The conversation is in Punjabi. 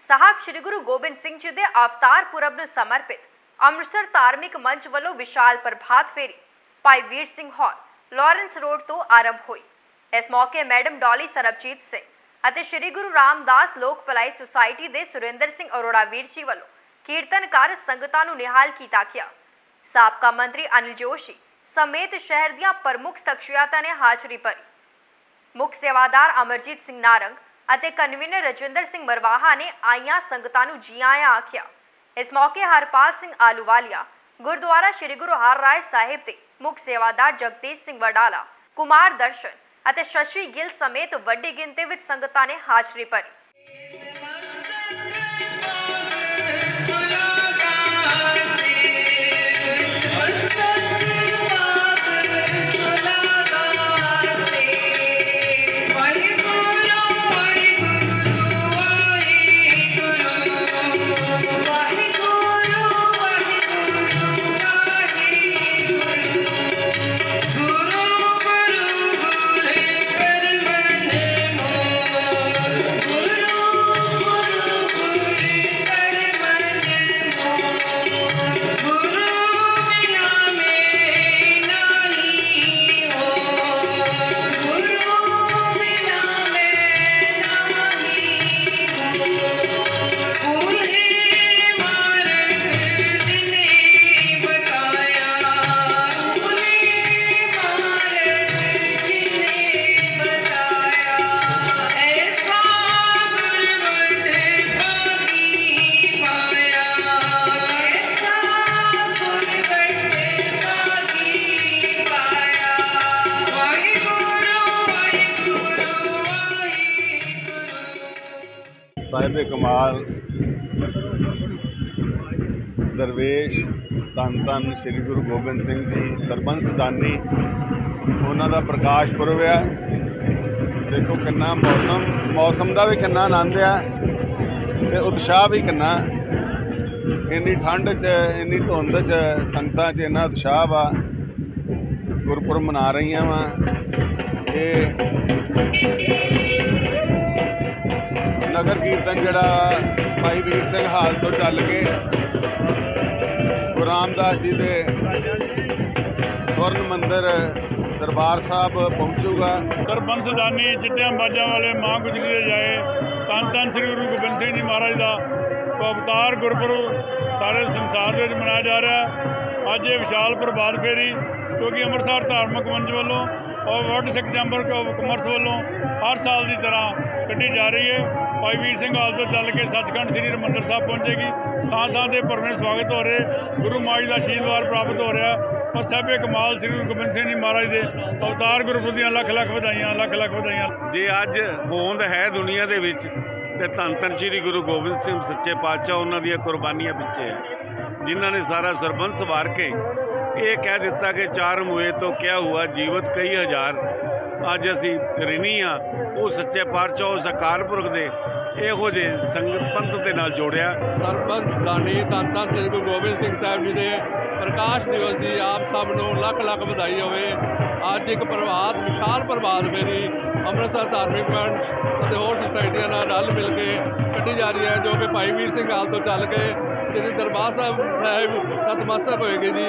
ਸਾਹਿਬ ਸ੍ਰੀ ਗੁਰੂ ਗੋਬਿੰਦ ਸਿੰਘ ਜੀ ਦੇ ਅਵਤਾਰ ਪੁਰਬ ਨੂੰ ਸਮਰਪਿਤ ਅੰਮ੍ਰਿਤਸਰ ਧਾਰਮਿਕ ਮੰਚ ਵੱਲੋਂ ਵਿਸ਼ਾਲ ਪ੍ਰਭਾਤ ਫੇਰੀ Bhai Vir Singh Hall Lawrence Road ਤੋਂ ਆਰੰਭ ਹੋਈ ਇਸ ਮੌਕੇ ਮੈਡਮ ਡਾਲੀ ਸਰਬਜੀਤ ਸਿੰਘ ਅਤੇ ਸ੍ਰੀ ਗੁਰੂ ਰਾਮਦਾਸ ਲੋਕ ਭਲਾਈ ਸੁਸਾਇਟੀ ਦੇ ਸੁਰਿੰਦਰ ਸਿੰਘ ਅਰੋੜਾ ਵੀਰ ਜੀ ਵੱਲੋਂ ਕੀਰਤਨਕਾਰ ਸੰਗਤਾਂ ਨੂੰ ਨਿਹਾਲ ਕੀਤਾ ਗਿਆ ਸਾਬਕਾ ਮੰਤਰੀ ਅਨਿਲ ਜੋਸ਼ੀ ਸਮੇਤ ਸ਼ਹਿਰ ਦੀਆਂ ਪ੍ਰਮੁੱਖ ਸ਼ਖਸੀਅਤਾਂ ਨੇ ਹਾਜ਼ਰੀ ਭਰੀ ਮੁੱਖ ਸੇਵਾਦਾਰ ਅਮਰਜੀਤ ਸਿੰਘ ਨਾਰੰਗ ਅਤੇ ਕਨਵੀਨਰ ਰਜਿੰਦਰ ਸਿੰਘ ਮਰਵਾਹਾ ਨੇ ਆਈਆਂ ਸੰਗਤਾਂ ਨੂੰ ਜੀ ਆਇਆਂ ਆਖਿਆ। ਇਸ ਮੌਕੇ ਹਰਪਾਲ ਸਿੰਘ ਆਲੂਵਾਲੀਆ, ਗੁਰਦੁਆਰਾ ਸ੍ਰੀ ਗੁਰੂ ਹਰਰਾਏ ਸਾਹਿਬ ਦੇ ਮੁੱਖ ਸੇਵਾਦਾਰ ਜਗਦੀਸ਼ ਸਿੰਘ ਵਡਾਲਾ, ਕੁਮਾਰ ਦਰਸ਼ਨ ਅਤੇ ਸ਼ਸ਼ੀ ਗਿੱਲ ਸਮੇਤ ਵੱਡੀ ਗਿਣਤੀ ਵਿੱਚ ਸੰਗਤਾਂ ਨੇ ਹਾਜ਼ਰੀ ਭਰੀ। ਸਾਹਿਬ ਕਮਾਲ, ਦਰਵੇਸ਼, ਧੰਨ ਧੰਨ ਸ੍ਰੀ ਗੁਰੂ ਗੋਬਿੰਦ ਸਿੰਘ ਜੀ ਸਰਬੰਸ ਦਾਨੀ, ਉਹਨਾਂ ਦਾ ਪ੍ਰਕਾਸ਼ ਪੁਰਬ ਆ। ਦੇਖੋ ਕਿੰਨਾ ਮੌਸਮ ਮੌਸਮ ਦਾ ਵੀ ਕਿੰਨਾ ਆਨੰਦ ਆ ਤੇ ਉਤਸ਼ਾਹ ਵੀ ਕਿੰਨਾ। ਇੰਨੀ ਠੰਡ 'ਚ, ਇੰਨੀ ਧੁੰਦ 'ਚ ਸੰਗਤਾਂ 'ਚ ਇੰਨਾ ਉਤਸ਼ਾਹ ਵਾ। ਗੁਰਪੁਰਬ ਮਨਾ ਰਹੀਆਂ ਵਾ। ਇਹ ਨਗਰ ਕੀਰਤਨ ਜਿਹੜਾ ਭਾਈ ਵੀਰ ਸਿੰਘ ਹਾਲ ਤੋਂ ਚੱਲ ਕੇ ਗੁਰੂ ਰਾਮਦਾਸ ਜੀ ਦੇ ਸਵਰਨ ਮੰਦਰ ਦਰਬਾਰ ਸਾਹਿਬ ਪਹੁੰਚੂਗਾ। ਸਰਬੰਸ ਦਾਨੀ, ਚਿੱਟਿਆਂ ਬਾਜਾਂ ਵਾਲੇ ਮਾਂ ਗੁਜਰੀ ਦੇ ਜਾਏ, ਧੰਨ ਧੰਨ ਸ੍ਰੀ ਗੁਰੂ ਗੋਬਿੰਦ ਸਿੰਘ ਜੀ ਮਹਾਰਾਜ ਦਾ ਅਵਤਾਰ ਗੁਰਪੁਰਬ ਸਾਰੇ ਸੰਸਾਰ ਦੇ ਵਿੱਚ ਮਨਾਇਆ ਜਾ ਰਿਹਾ ਅੱਜ ਇਹ ਵਿਸ਼ਾਲ ਪ੍ਰਭਾਤ ਫੇਰੀ, ਕਿਉਂਕਿ ਅੰਮ੍ਰਿਤਸਰ ਧਾਰਮਿਕ ਮੰਚ ਵੱਲੋਂ ਔਰ ਵਰਲਡ ਸਿੱਖ ਚੈਂਬਰ ਕਮਰਸ ਵੱਲੋਂ ਹਰ ਸਾਲ ਦੀ ਤਰ੍ਹਾਂ ਕੱਢੀ ਜਾ ਰਹੀ ਹੈ। ਭਾਈ ਵੀਰ ਸਿੰਘ ਹਾਲ ਤੋਂ ਚੱਲ ਕੇ ਸੱਚਖੰਡ ਸ੍ਰੀ ਹਰਿਮੰਦਰ ਸਾਹਿਬ ਪਹੁੰਚੇਗੀ। ਥਾਂ ਥਾਂ ਤੇ ਭਰਵੇਂ ਸਵਾਗਤ ਹੋ ਰਹੇ ਗੁਰੂ ਮਹਾਰਾਜ ਦਾ ਆਸ਼ੀਰਵਾਦ ਪ੍ਰਾਪਤ ਹੋ ਰਿਹਾ ਔਰ ਸਭੇ ਕਮਾਲ ਸ੍ਰੀ ਗੁਰੂ ਗੋਬਿੰਦ ਸਿੰਘ ਜੀ ਮਹਾਰਾਜ ਦੇ ਅਵਤਾਰ ਗੁਰਪੁਰਬ ਦੀਆਂ ਲੱਖ ਲੱਖ ਵਧਾਈਆਂ, ਲੱਖ ਲੱਖ ਵਧਾਈਆਂ। ਜੇ ਅੱਜ ਹੋਂਦ ਹੈ ਦੁਨੀਆ ਦੇ ਵਿੱਚ, ਤੇ ਧੰਨ ਧੰਨ ਸ੍ਰੀ ਗੁਰੂ ਗੋਬਿੰਦ ਸਿੰਘ ਸੱਚੇ ਪਾਤਸ਼ਾਹ, ਉਹਨਾਂ ਦੀਆਂ ਕੁਰਬਾਨੀਆਂ ਪਿੱਛੇ ਹੈ। ਜਿਨ੍ਹਾਂ ਨੇ ਸਾਰਾ ਸਰਬੰਸ ਵਾਰ ਕੇ ਇਹ ਕਹਿ ਦਿੱਤਾ ਕਿ ਚਾਰ ਮੂਏ ਤੋਂ ਕਿਆ ਹੁਆ ਜੀਵਤ ਕਈ ਹਜ਼ਾਰ ਅੱਜ ਅਸੀਂ ਰਿਣੀ ਆ, ਉਹ ਸੱਚੇ ਪਾਤਸ਼ਾਹ ਉਸ ਅਕਾਲ ਪੁਰਖ ਦੇ ਇਹੋ ਜਿਹੇ ਸੰਗਤ ਪੰਥ ਦੇ ਨਾਲ ਜੋੜਿਆ। ਸਰਪੰਚ ਦਾਨੀ ਧੰਨ ਸ੍ਰੀ ਗੁਰੂ ਗੋਬਿੰਦ ਸਿੰਘ ਸਾਹਿਬ ਜੀ ਦੇ ਪ੍ਰਕਾਸ਼ ਦਿਵਸ ਦੀ ਆਪ ਸਭ ਨੂੰ ਲੱਖ ਲੱਖ ਵਧਾਈ ਹੋਵੇ। ਅੱਜ ਇੱਕ ਪ੍ਰਭਾਤ, ਵਿਸ਼ਾਲ ਪ੍ਰਭਾਤ ਫੇਰੀ ਅੰਮ੍ਰਿਤਸਰ ਧਾਰਮਿਕ ਮੰਚ ਅਤੇ ਹੋਰ ਸੁਸਾਇਟੀਆਂ ਨਾਲ ਰਲ ਮਿਲ ਕੇ ਕੱਢੀ ਜਾ ਰਹੀ ਹੈ, ਜੋ ਕਿ ਭਾਈ ਵੀਰ ਸਿੰਘ ਹਾਲ ਤੋਂ ਚੱਲ ਕੇ ਸ੍ਰੀ ਦਰਬਾਰ ਸਾਹਿਬ ਸਾਹਿਬ ਨਤਮਸਤਕ ਹੋਏਗੀ ਜੀ।